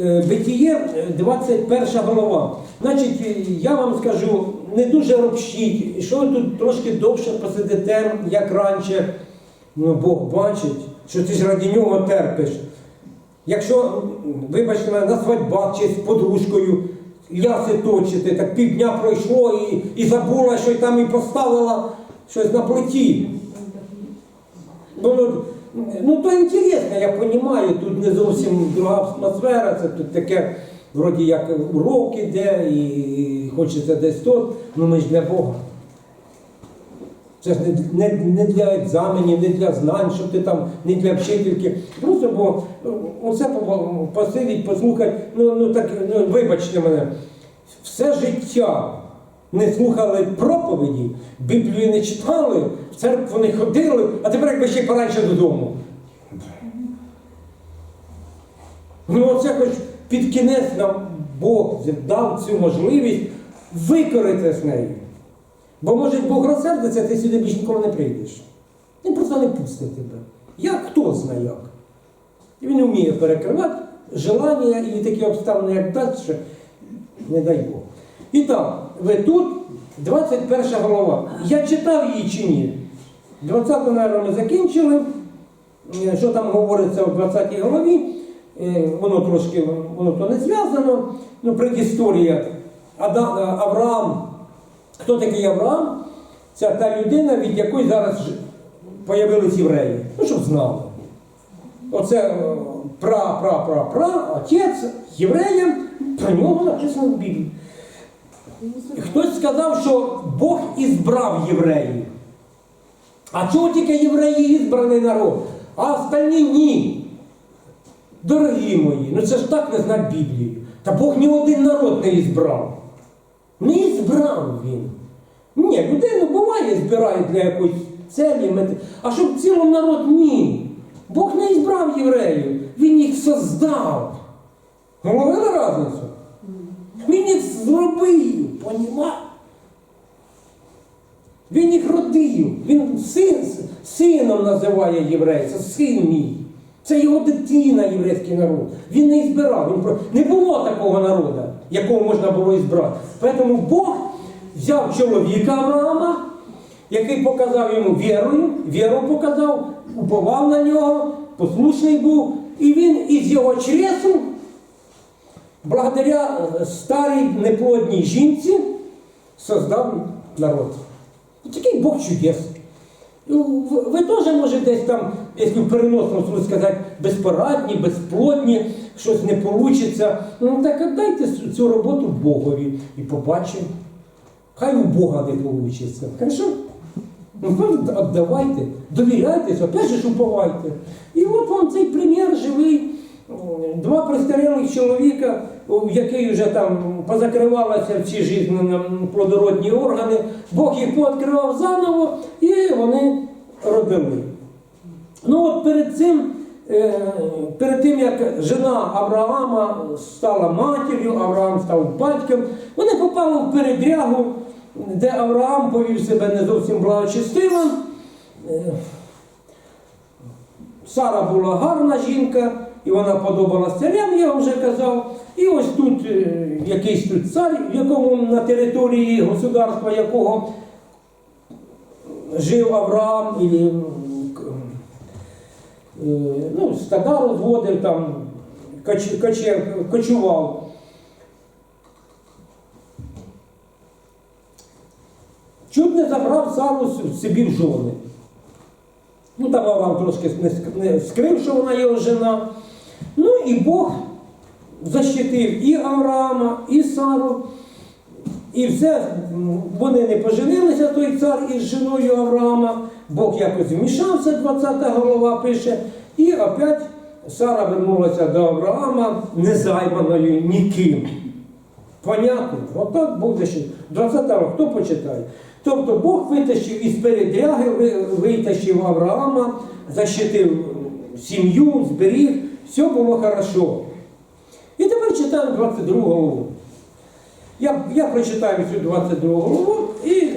е, Битіє, е, 21 голова. Значить, е, я вам скажу, не дуже ропщіть, що ви тут трошки довше посидите, як раніше. Ну, Бог бачить, що ти ж раді нього терпиш. Якщо, вибачте мене, на свадьбах чи з подружкою ляси точити, так півдня пройшло і, і забула, що там і поставила щось на плиті. Ну, ну, то інтересно, я розумію, тут не зовсім друга атмосфера, це тут таке, вроді як урок іде, і хочеться десь тут, ну ми ж для Бога. Це ж не, не, не для екзаменів, не для знань, щоб ти там, не для вчительки. Просто бо ну, оце посидіть, послухати, ну, ну так, ну, вибачте мене, все життя не слухали проповіді, Біблію не читали, в церкву не ходили, а тепер якби ще й додому. Ну, оце хоч під кінець нам Бог дав цю можливість викорити з нею. Бо може Бог розсердиться, ти сюди більш ніколи не прийдеш. Він просто не пустить тебе. Як хто знає як. І він вміє перекривати желання і такі обставини, як далі, не дай Бог. І так, ви тут, 21 голова. Я читав її чи ні? 20-ту, наверное, ми закінчили. Е, Що там говориться у 20 голові? Е, Воно трошки воно то не зв'язано. Ну, предісторія. Е, Авраам. Хто такий Авраам? Це та людина, від якої зараз появились євреї. Ну, щоб знали. Оце е, пра, пра, пра, пра, отець євреям, про нього написано в Біблії. Хтось сказав, що Бог ізбрав євреїв. А чого тільки євреї ізбраний народ, а остальні ні. Дорогі мої, ну це ж так не знати Біблію. Та Бог ні один народ не ізбрав. Не ізбрав він. Ні, людину буває збирають для якоїсь целі, мети. А щоб цілий народ ні. Бог не ізбрав євреїв, він їх создав. Головили разницю? Він їх зробив, понімаєш? Він їх родив, він син, сином називає єврей, це син мій. Це його дитина, єврейський народ. Він не збирав. Не було такого народу, якого можна було і збрати. Тому Бог взяв чоловіка Авраама, який показав йому вірою, віру показав, уповав на нього, послушний був, і він із його чресу, благодаря старій неплодній жінці, создав народ. І такий Бог чудес. Ви теж може десь там, якщо в переносному сказати, безпорадні, безплодні, щось не вийде. Ну так віддайте цю- роботу Богові і побачимо. Хай у Бога не вийде. Хорошо? Ну, віддавайте, довіряйтесь, опять же ж уповайте. І от вам цей примір живий. Два пристарілих чоловіка, у яких вже там позакривалися всі жизненно плодородні органи, Бог їх пооткривав заново і вони родили. Ну от перед цим, е, перед тим, як жена Авраама стала матір'ю, Авраам став батьком, вони попали в передрягу, де Авраам повів себе не зовсім благочестиво. Е, Сара була гарна жінка, і вона подобалась царям, я вже казав. І ось тут е, якийсь тут цар, в якому на території государства якого жив Авраам, і, е, ну, стада розводив там, кочував. Чуть не забрав Сару собі в жони. Ну, там Авраам трошки не скрив, що вона його жена. І Бог защитив і Авраама, і Сару. І все, вони не поженилися, той цар із жіною Авраама. Бог якось вмішався, 20 голова пише. І опять Сара вернулася до Авраама незайманою ніким. Понятно? Отак Бог защитив. 20-го хто почитає? Тобто Бог витащив із передряги, витащив Авраама, защитив сім'ю, зберіг, все було хорошо. І тепер читаємо 22 голову. Я, я прочитаю цю 22 голову і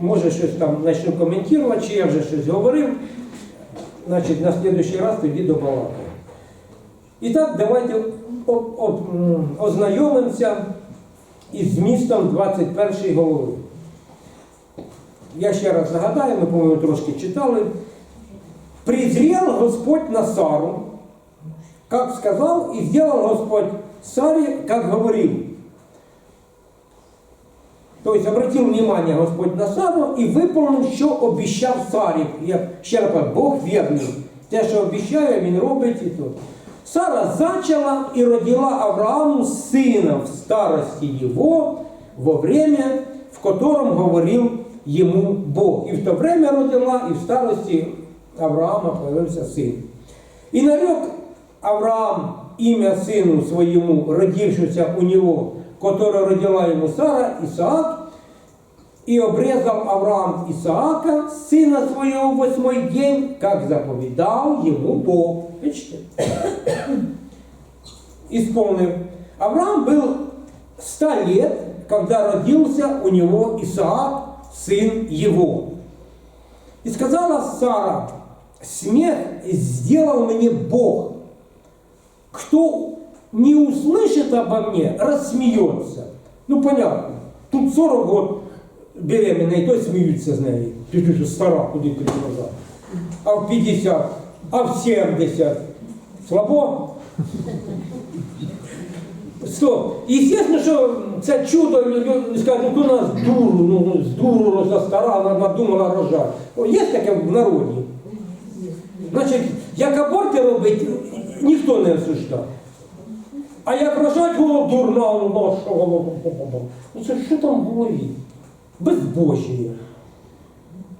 може щось там почну коментувати, чи я вже щось говорив. Значить, на наступний раз тоді добалакаю. І так, давайте ознайомимося із змістом 21 голови. Я ще раз нагадаю, ми, по-моєму, трошки читали. «Презрел Господь на Сару, как сказал, и сделал Господь Саре, как говорил». То есть обратил внимание Господь на Сару і виконав, що обіщав Сарі. Я ще раз Бог вірний. Те, що обіщає, він робить і то. Сара зачала і родила Аврааму сина в старости его, во время, в котором говорил ему Бог. І в то время родила, і в старості Авраама появився син. І нарек Авраам ім'я сину своєму, родившемуся у нього, которое родила ему Сара, Исаак, и обрезал Авраам Исаака, сына своего, в восьмой день, как заповедал ему Бог. Видите? Исполнил. Авраам был ста лет, когда родился у него Исаак, сын его. И сказала Сара, смех сделал мне Бог. Кто не услышит обо мне, рассмеется. Ну, понятно. Тут 40 год беременна, і то сміються з неї. Ти ти ж стара, куди ти назад. А в 50, а в 70. Слабо? Стоп. Естественно, що це чудо, люди скажуть, ну то нас дуру, ну з дуру росла стара, вона надумала рожати. О, Є таке в народі. Значить, як аборти робить, ніхто не осуждає. А як рожать, о, дурна, ну на що воно? Ну це що там в голові? Безбожія.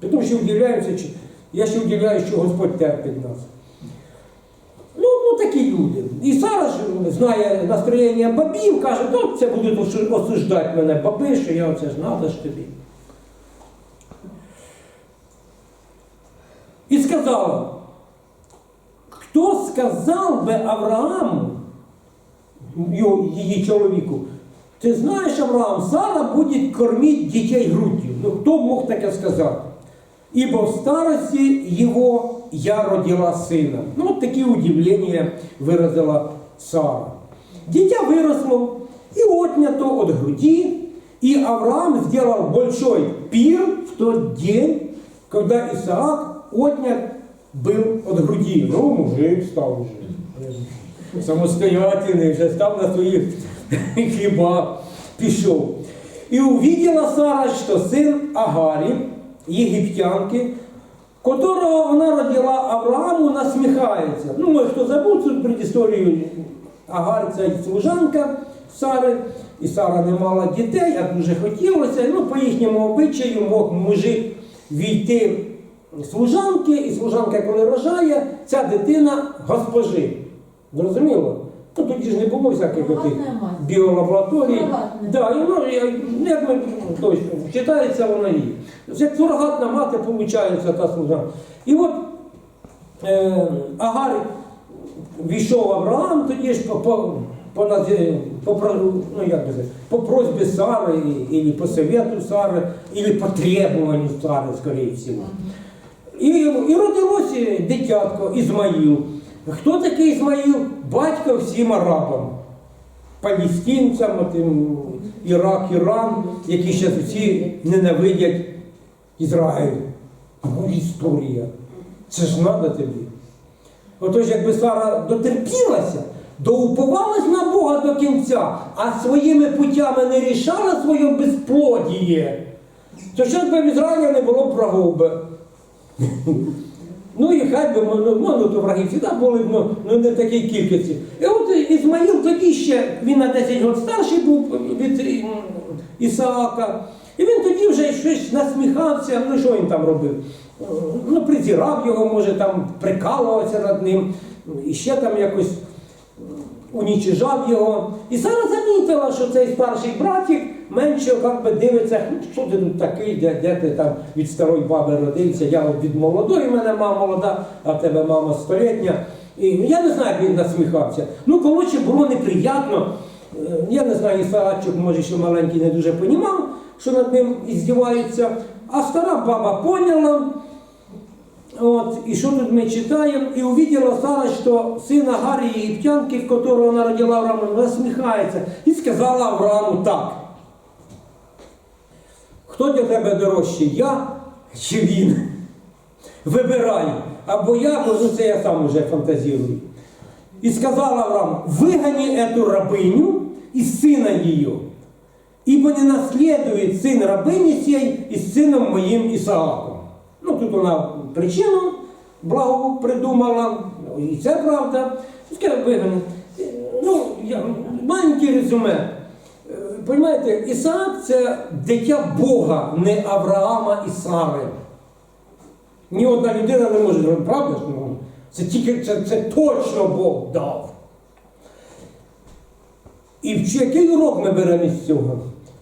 Тому що удивляємося, чи- я ще удивляюся, що Господь терпить нас. Ну, ну такі люди. І Сара ж знає настроєння бабів, каже, ну це будуть осуждати мене баби, що я оце ж надо ж тобі. І сказала, хто сказав би Аврааму, його- її чоловіку, ти знаєш, Авраам, Сара буде кормити дітей груддю. Ну хто мог таке сказати? Ибо в старости его я родила сына. Ну, вот такие удивления выразила Сара. Дитя выросло и отнято от груди, и Авраам сделал большой пир в тот день, когда Исаак отнят был от груди. Ну, мужик стал уже. Самостоятельный, вже став на своїх хлібах, пішов. І увидела Сара, що син Агарі, єгиптянки, которого вона родила Аврааму, насміхається. Ну, може, хто забув цю предісторію, Агар це служанка Сари, і Сара не мала дітей, а дуже хотілося. Ну, по їхньому обичаю мог мужик війти служанки, і служанка, коли рожає, ця дитина госпожи. Зрозуміло? Ну, тоді ж не було всяких отих біолабораторій. Да, і воно, ну, як ми точно, вважається вона її. Як сурогатна мати, виходить та служанка. І от е, Агар війшов Авраам, тоді ж по, по, по, по, ну, як би це, по просьбі Сари, і по совету Сари, или по требуванню Сари, скоріше всього. І, і родилося дитятко Ізмаїл. Хто такий Ізмаїл? Батько всім арабам, палестинцям, тим, Ірак, Іран, які зараз всі ненавидять Ізраїль. Ну, історія. Це ж треба тобі. Отож, якби Сара дотерпілася, доуповалась на Бога до кінця, а своїми путями не рішала своє безплодіє, то зараз би в Ізраїлі не було б би. Ну і хай би ну, ну, ну, то враги завжди були б, ну, ну не в такій кількості. І от Ізмаїл тоді ще, він на 10 років старший був від Ісаака. І він тоді вже щось насміхався, ну що він там робив? Ну, призирав його, може, там прикалувався над ним, і ще там якось унічижав його. І Сара замітила, що цей старший братик менше як би, дивиться, «Ну, що ти такий, де, де ти там від старої баби родився, я от від молодої, мене мама молода, а в тебе мама столітня. І я не знаю, як він насміхався. Ну, коротше, було неприємно. Е, Я не знаю, Ісаачок, може, що маленький не дуже понімав, що над ним іздіваються. А стара баба поняла, Вот, и что тут мы читаем? «И увидела Сара, что сына Гарии Египтянки, которого она родила Аврааму, насміхається, і сказала Аврааму так. Хто для тебе дорожчий, я чи він? Вибирай. Або я, може це я сам уже фантазирую. И сказал Авраам, выгони эту рабыню и сына ее, ибо не наследует сын рабыни сей и с сыном моим Исааком. Ну, тут вона причину благову придумала, ну, і це правда. Скажи, вигони. Ну, я, маленьке резюме. Е, Понимаєте, Ісаак це дитя Бога, не Авраама і Сари. Ні одна людина не може зробити, правда? Ну, Це тільки це, це точно Бог дав. І в який урок ми беремо із цього?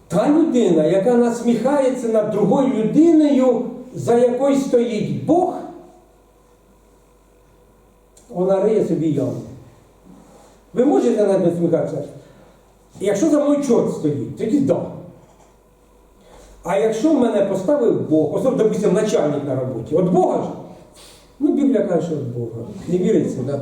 Та людина, яка насміхається над другою людиною, за якою стоїть Бог, вона риє собі яму. Ви можете над ним насміхатися? Якщо за мною чорт стоїть, тоді да. А якщо мене поставив Бог, особливо, допустим, начальник на роботі, от Бога ж, ну Біблія каже, що від Бога. Не віриться, так?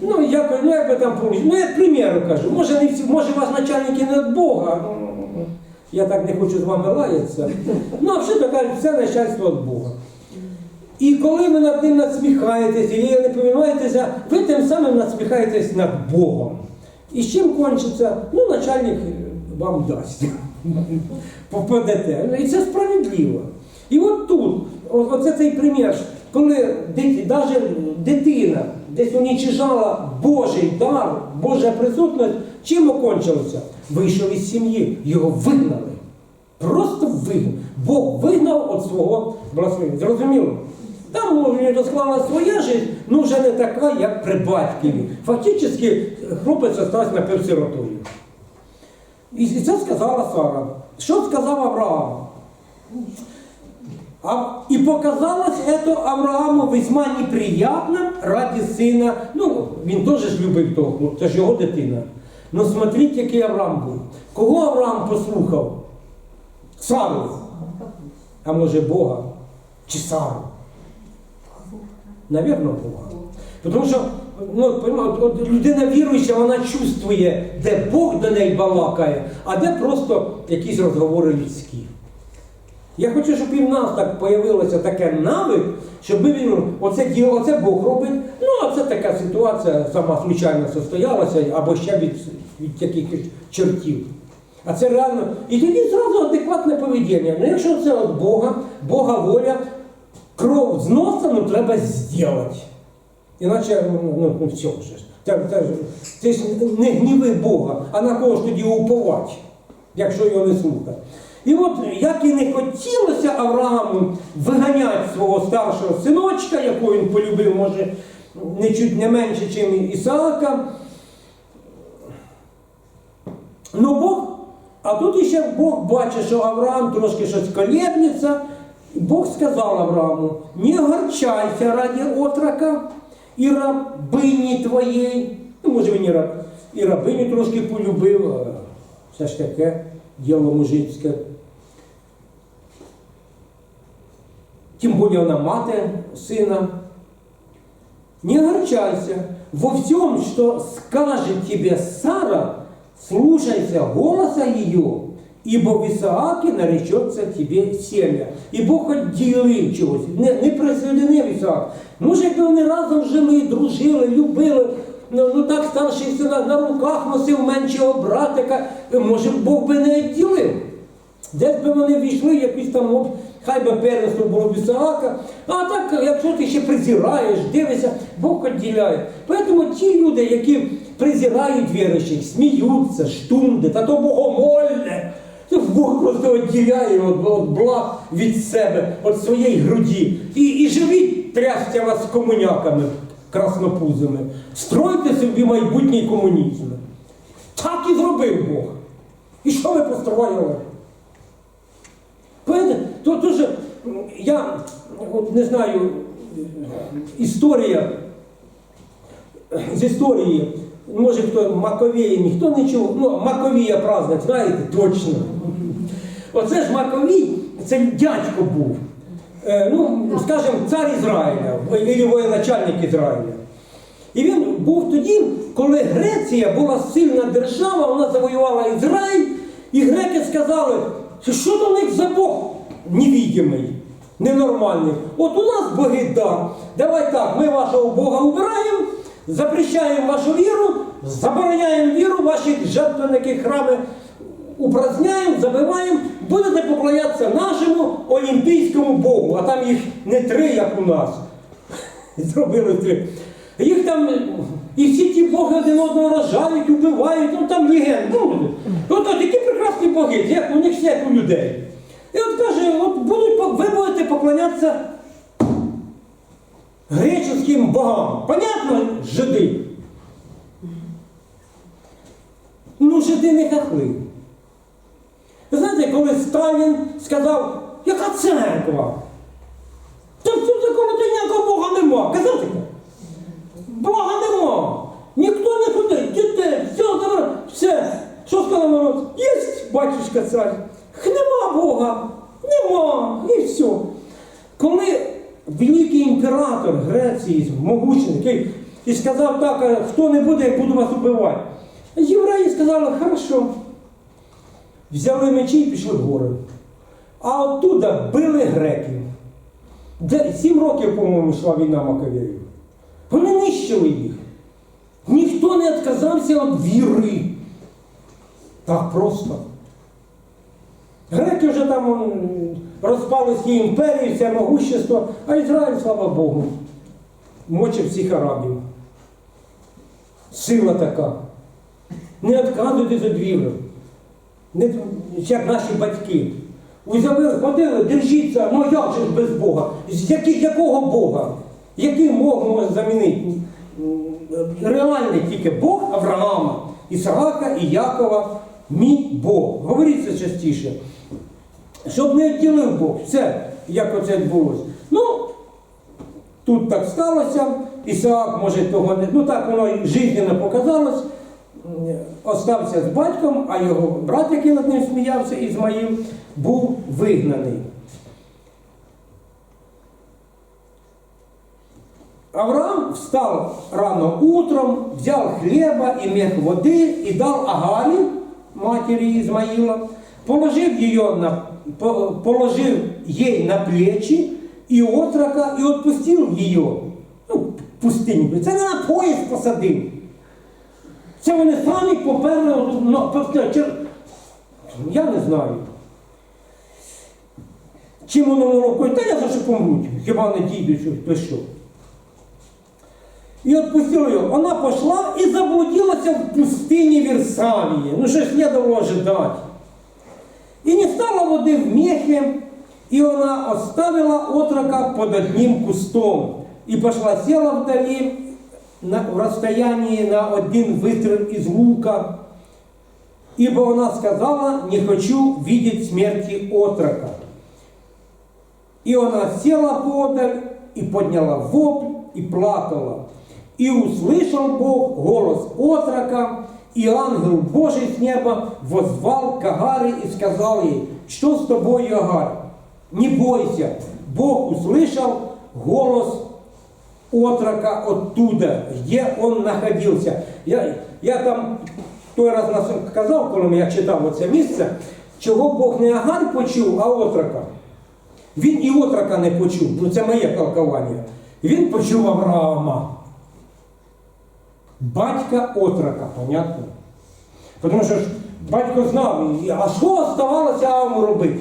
Ну, ну як би там поміж. Ну, я к примеру кажу, може, не всі, може вас начальники не від Бога. Ну, Я так не хочу з вами лаятися. Ну, а взагалі кажуть, все начальство від Бога. І коли ви над ним насміхаєтеся, і ви не поміняєтеся, ви тим самим насміхаєтесь над Богом. І з чим кончиться? Ну, начальник вам дасть. Попадете. І це справедливо. І от тут, оце цей примір, коли навіть дитина десь унічижала Божий дар, Божа присутність, чим окончилося? Вийшов із сім'ї, його вигнали. Просто вигнав. Бог вигнав від свого благословення. Зрозуміло? Там може розклала своя життя, ну вже не така, як при батькові. Фактично, хлопець залишився напівсиротою. І і це сказала Сара. Що сказав Авраам? А, и показалось это Аврааму весьма неприятным ради сина. Ну, він теж ж любив того, ну, це ж його дитина. Ну смотрите, який Авраам був. Кого Авраам послухав? Сару. А може Бога? Чи Сару? Навірно, Бога. Тому що ну, от людина віруюча, вона чувствує, де Бог до неї балакає, а де просто якісь розговори людські. Я хочу, щоб і в нас так появилося таке навик, щоб він, оце діло, оце Бог робить. Ну, а це така ситуація сама случайно состоялася, або ще від, від якихось чертів. А це реально. І тоді зразу адекватне поведіння. Ну, якщо це від Бога, Бога воля, кров з носа, ну треба зробити. Іначе, ну, ну, все вже. Це, це, ж- ж не гніви Бога, а на кого ж тоді уповати, якщо його не слухати. І от як і не хотілося Аврааму виганяти свого старшого синочка, якого він полюбив, може, не чуть не менше, ніж Ісаака. Ну Бог, а тут іще Бог бачить, що Авраам трошки щось колєбнеться. І Бог сказав Аврааму, не огорчайся раді отрока і рабині твоєї. Ну, може він і, раб, і рабиню трошки полюбив, а все ж таке діло мужицьке. Тим більше вона мати сина. Не огорчайся. Во всем, что скажет тебе Сара, слушайся голоса ее, ибо в Исааке наречется тебе семя. І Бог відділив чогось, не, не присоединив Ісаак. Може, якби вони разом жили, дружили, любили, ну, ну так старший сина на руках носив меншого братика, може, Бог би не відділив. Десь би вони війшли, якийсь там, от, хай би первенство було в Ісаака, а так, якщо ти ще презираєш, дивишся, Бог відділяє. Тому ті люди, які презирають віруючих, сміються, штунди, та то богомольне, Бог просто відділяє от, от благ від себе, від своєї груді. І, і живіть, трясся вас комуняками краснопузами. Стройте собі майбутній комунізм. Так і зробив Бог. І що ви построїли? То дуже, я от не знаю, історія з історії, може хто Маковеї, ніхто не чув, ну Маковія праздник, знаєте, точно. Оце ж Маковій, це дядько був. е, ну, скажімо, цар Ізраїля, або воєначальник Ізраїля. І він був тоді, коли Греція була сильна держава, вона завоювала Ізраїль, і греки сказали, що до них за Бог невідомий, ненормальний. От у нас боги да. Давай так, ми вашого Бога убираємо, запрещаємо вашу віру, забороняємо віру, ваші жертвенники храми упраздняємо, забиваємо, будете поклонятися нашому олімпійському Богу, а там їх не три, як у нас. Зробили три. Їх там і всі ті боги один одного рожають, убивають, ну там легенд. Ну, от, от такі прекрасні боги, як у них всі, як у людей. І от каже, от будуть, ви будете поклонятися греческим богам. Понятно, жиди? Ну, жиди не хахли. Знаєте, коли Сталін сказав, яка церква? Та в цьому закону ніякого Бога нема. Казав таке? Бога нема. Ніхто не ходить, дітей, все, добре, все. Що сказав народ? Єсть батюшка цар. Нема Бога, нема, і все. Коли великий імператор Греції, могучий, і сказав так, хто не буде, я буду вас убивати. Євреї сказали, хорошо. Взяли мечі і пішли в гори. А оттуда били греків. Сім років, по-моєму, йшла війна Маковеїв. Вони нищили їх. Ніхто не відказався від віри. Так просто. Греки вже там м, розпали свої імперії, все могущество, а Ізраїль, слава Богу, мочив всіх арабів. Сила така. Не відказуйтесь від віри. Не, як наші батьки. Взяли, ходили, держіться, ну як же без Бога? З якого Бога? Який Бог може замінити? Реальний тільки Бог Авраама, Ісаака і Якова, мій Бог. Говоріть це частіше. Щоб не відділив Бог. Все, як оце відбулося. Ну, тут так сталося, Ісаак, може, того не. Ну так воно і жизненно показалось. Остався з батьком, а його брат, який над ним сміявся, Ізмаїл, був вигнаний. Авраам встал рано утром, взял хлеба и мех воды и дал Агаре, матери Измаила, положив ее на, по- положив ей на плечи и отрока, и отпустил ее. Ну, в пустині. Це не на поїзд посадив. Це вони самі поперли, я не знаю. Чим воно рукою, та я за що помруть, хіба не дійду, що то що. И отпустил ее. Она пошла и заблудилась в пустыне Версалии. Ну что ж следовало ожидать. И не стало воды в мехе, и она оставила отрока под одним кустом. И пошла села вдали на, в расстоянии на один выстрел из лука. Ибо она сказала, не хочу видеть смерти отрока. И она села подаль, и подняла вопль, и плакала. И услышал Бог голос отрока, и ангел Божий с неба возвал к Агаре и сказал ей, что с тобой, Агар? Не бойся, Бог услышал голос отрока оттуда, где он находился. Я, я там той раз казав, коли я читав оце місце, чого Бог не Агар почув, а отрока. Він і отрока не почув, ну це моє толкування. Він почув Авраама. Батька отрока, понятно? Тому що ж батько знав, а що оставалося Аврааму робити?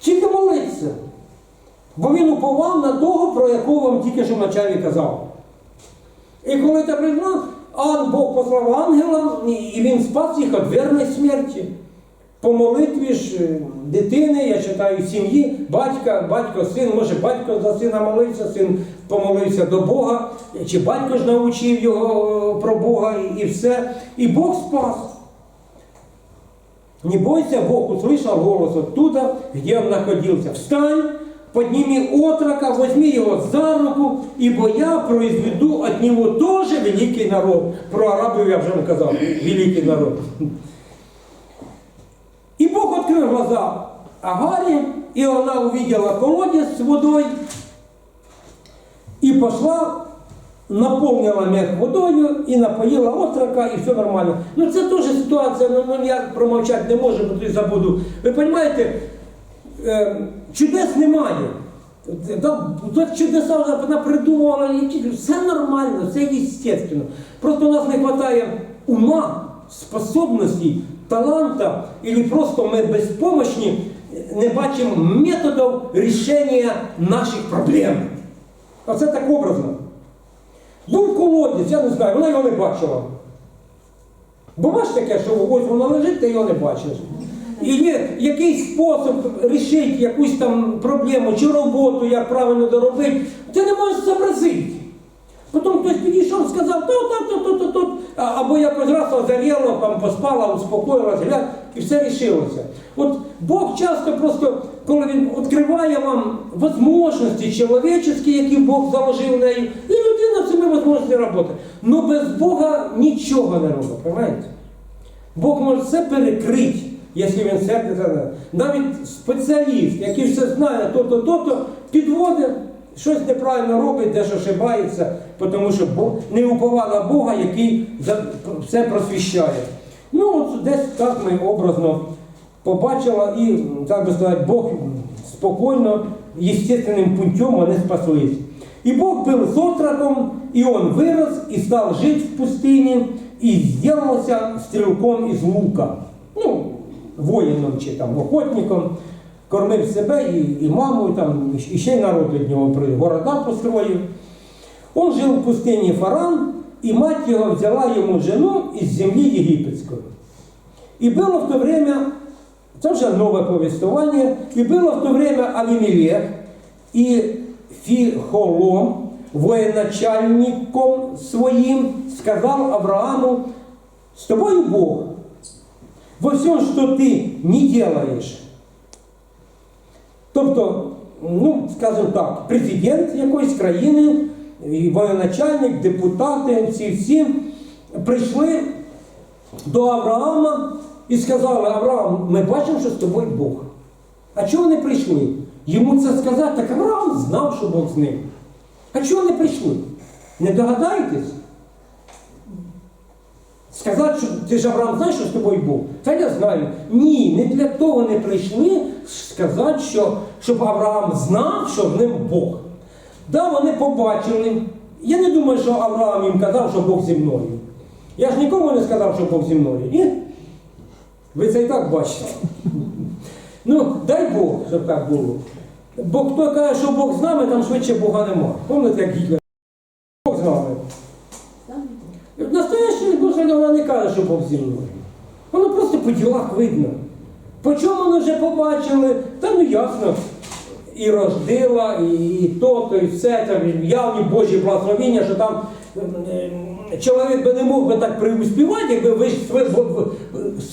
Тільки молитися. Бо він уповав на того, про якого вам тільки що вначалі казав. І коли це признав, а Бог послав ангела, і- він спас їх від вірної смерті. По молитві ж е, дитини, я читаю сім'ї, батька, батько, син, може батько за сина молився, син помолився до Бога, чи батько ж навчив його е, про Бога і, все. І Бог спас. Не бойся, Бог услышал голос оттуда, где он находился. Встань, подними отрока, возьми его за руку, ибо я произведу от него тоже великий народ. Про арабів я вже вам казав, великий народ. Открыл глаза Агаре, и она увидела колодец с водой, и пошла, наповнила мех водою і напоїла отрока, і все нормально. Ну це теж ситуація, ну, ну я промовчати не можу, бо тоді забуду. Ви розумієте, е, чудес немає. Та- Так чудеса вона вона придумувала, все нормально, все естественно. Просто у нас не вистачає ума, способностей, таланта, і просто ми безпомощні, не бачимо методів рішення наших проблем. Оце так образно. Був колодязь, я не знаю, вона його не бачила. Буває таке, що ось воно лежить, ти його не бачиш. І є якийсь спосіб рішити якусь там проблему чи роботу, як правильно доробити, ти не можеш зобразити. Сказав, то, то, то, то, то, то, або якось раз озаріло, там поспала, успокоїлась, гляд, і все рішилося. От Бог часто просто, коли він відкриває вам можливості чоловічі, які Бог заложив в неї, і людина цими можливостями працює. Но без Бога нічого не робить, розумієте? Бог може все перекрити, якщо він сердиться. на- Навіть спеціаліст, який все знає, то-то, то-то, підводить, щось неправильно робить, де ошибається, тому що Бог, не упова на Бога, який за- все просвіщає. Ну, от десь так ми образно побачила і, так би сказати, Бог спокійно, естественним путем вони спаслись. І Бог был с отроком, и он вырос и стал жить в пустыне, и сделался стрелком із лука. Ну, воїном чи там охотником, кормив себе і, і маму, і, там, і ще й народ від нього при города построїв. Он жил в пустыне Фаран, и мать его взяла ему жену из земли египетской. И было в то время, это уже новое повествование, и было в то время Авимелех и Фихолом, военачальником своим, сказал Аврааму, с тобой Бог, во всем, что ты не делаешь. Тобто, ну, скажімо так, президент якоїсь країни, воєначальник, депутати, всі всі прийшли до Авраама і сказали, Авраам, ми бачимо, що з тобою Бог. А чого вони прийшли? Йому це сказати, так Авраам знав, що Бог з ним. А чого вони прийшли? Не догадаєтесь? Сказати, що ти ж Авраам знаєш, що з тобою Бог? Та я знаю. Ні, не для того вони прийшли сказати, що, щоб Авраам знав, що в ним Бог. Да, вони побачили. Я не думаю, що Авраам їм казав, що Бог зі мною. Я ж нікому не сказав, що Бог зі мною. Ні? Ви це і так бачите. Ну, дай Бог, щоб так було. Бо хто каже, що Бог з нами, там швидше Бога нема. Пам'ятаєте, як Гітлер? Бог з нами. Настоящий Боже вона що Бог зі мною. Воно просто по ділах видно. По чому вони вже побачили? Та ну ясно. І рождила, і, і то, то, і все, там явні Божі благословіння, що там е, чоловік би не мог би так преуспівати, якби виш,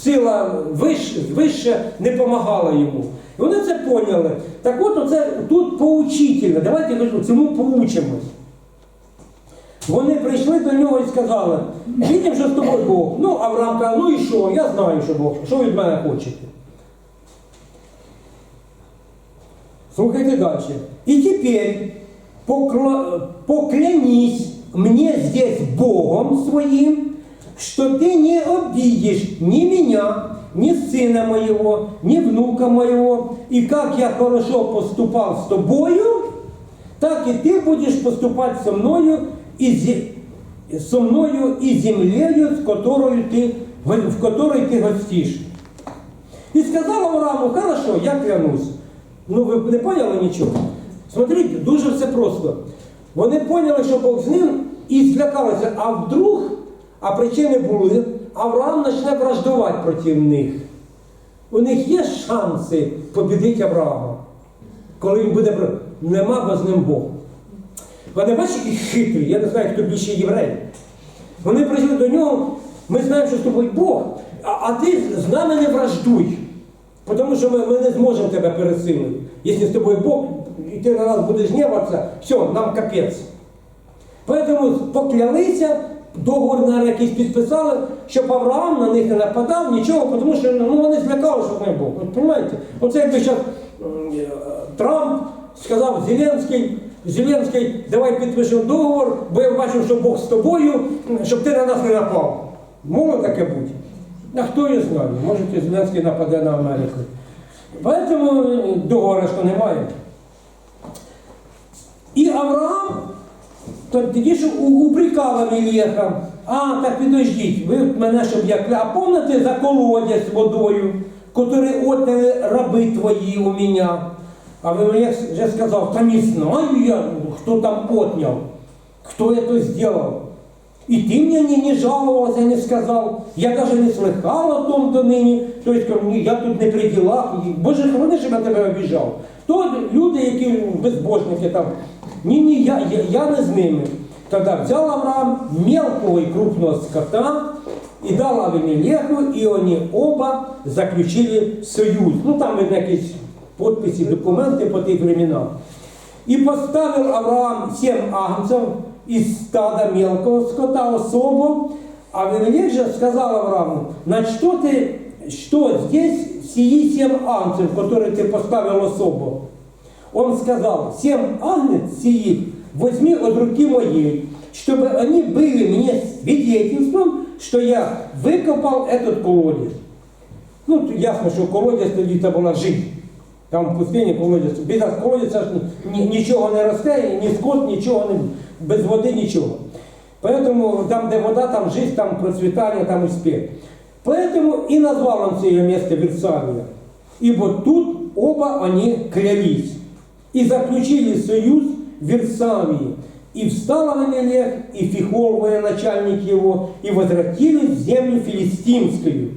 сила виш, вище не допомагала йому. І вони це поняли. Так от оце тут поучительно. Давайте цьому поучимось. Вони прийшли до нього і сказали, бачимо, що з тобою Бог. Ну, Авраам каже, ну і що? Я знаю, що Бог. Що ви від мене хочете? Слухайте дальше. И теперь покла- поклянись мне здесь Богом своим, что ты не обидишь ни меня, ни сына моего, ни внука моего, и как я хорошо поступал с тобою, так и ты будешь поступать со мною и зе- со мною и землею, с которой ты, в которой ты гостишь. І сказав Аврааму, хорошо, я клянусь. Ну ви не поняли нічого? Смотрите, дуже все просто. Вони поняли, що Бог з ним і злякалися, а вдруг, а причини були, Авраам почне враждувати проти них. У них є шанси побідити Авраама. Коли він буде нема, бо з ним Бог. Вони бачите, які хитрі, я не знаю, хто більше єврей. Вони прийшли до нього, ми знаємо, що з тобою Бог, а, а ти з нами не враждуй. Тому що ми, ми не зможемо тебе пересилити. Якщо з тобою Бог, і ти на нас будеш гніватися, все, нам капець. Поэтому поклялися, договор на якийсь підписали, щоб Авраам на них не нападав, нічого, тому що ну, вони злякали, щоб не. От, Понимаєте? Оце якби зараз Трамп сказав Зеленський, Зеленський, давай підпишемо договор, бо я бачив, що Бог з тобою, щоб ти на нас не напав. Може таке бути? А хто її знає? Може Зеленський нападе на Америку. Поэтому договору що немає. І Авраам тоді ж у- упрекав а так підождіть, ви мене щоб я кля. А помните за колодязь водою, котрий отняли раби твої у мене? А Авілєх вже сказав, та не знаю я, хто там отняв, хто это сделал. И ты мне не, не жаловался, не сказал. Я даже не слыхал о том до нині. Тобто ні, я тут не при ділах. І, Боже, храни, щоб я тебе обіжав. То люди, які безбожники там. Ні, ні, я, я, я не з ними. Тоді взял Авраам мелкого и крупного скота и дал Авимелеху, и они оба заключили союз. Ну там видно якісь підписи, документи по тих временах. И поставил Авраам семь агнцев из стада мелкого скота особо, а Венелек же сказал Аврааму, на что ты, что здесь сии семь агнцев, которые ты поставил особо? Он сказал, семь агнец сии возьми от руки моей, чтобы они были мне свидетельством, что я выкопал этот колодец. Ну, тут ясно, що колодязь тоді це була жизнь. Там в пустині колодязь. Без колодязя нічого не росте, ні скот, нічого не без води нічого. Поэтому там, де вода, там жизнь, там процветание, там успех. Поэтому и назвал он свое место Версавия. Ибо тут оба они клялись. И заключили союз в Версавии. И встал Авимелех, и Фихол, военачальник его, и возвратились в землю филистимскую.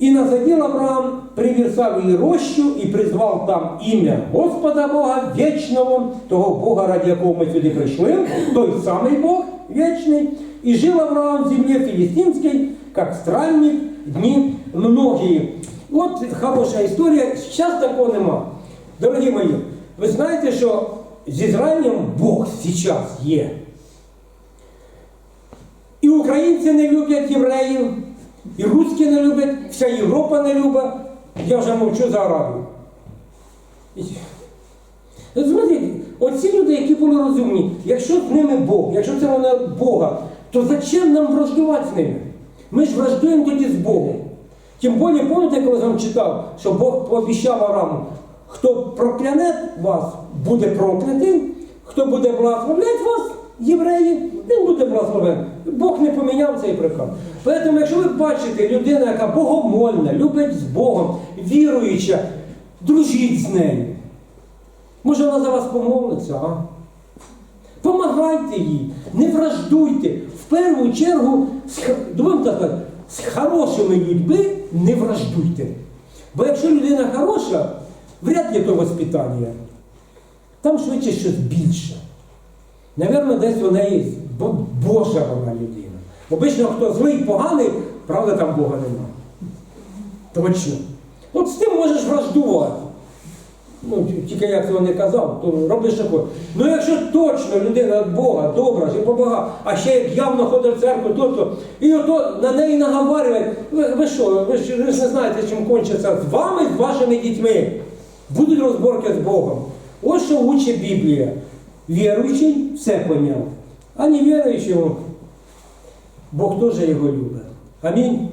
И насадил Авраам при Версавии рощу и призвал там ім'я Господа Бога Вечного, того Бога, ради якого ми сюди прийшли, той самий Бог Вечний. И жил Авраам в земле филистимской, как странник, дни многие. Вот хороша історія, зараз такого нема. Дорогі мої, ви знаєте, що з Ізраїлем Бог зараз є. І українці не люблять євреїв, і русські не люблять, вся Європа не любить. Я вже мовчу за Аравію. І- Смотрите, оці люди, які були розумні, якщо з ними Бог, якщо це від Бога, то зачем нам враждувати з ними? Ми ж враждуємо тоді з Богом. Тим більше, пам'ятаєте, коли я вам читав, що Бог пообіцяв Араму, хто прокляне вас, буде проклятий, хто буде благословляти вас, євреї, він буде благословений. Бог не поміняв цей приказ. Тому, якщо ви бачите людину, яка богомольна, любить з Богом, віруюча, дружіть з нею. Може вона за вас помолиться, а? Помагайте їй, не враждуйте. В першу чергу, так з хорошими людьми не враждуйте. Бо якщо людина хороша, вряд ли то воспитання. Там швидше щось більше. Навірно, десь неї бо- Божа вона людина. Обично, хто злий, поганий, правда, там Бога нема. Точно. От з тим можеш враждувати. Ну, тільки я цього не казав, то роби що хочеш. Ну якщо точно людина від Бога, добра, чи побага, а ще як явно ходить в церкву, то, то і ото на неї наговарюють, ви, ви що, ви ж не знаєте, чим кончиться з вами, з вашими дітьми. Будуть розборки з Богом. Ось що учить Біблія. Віруючий все поняв. А не віруючий, Бог теж його любить. Амінь.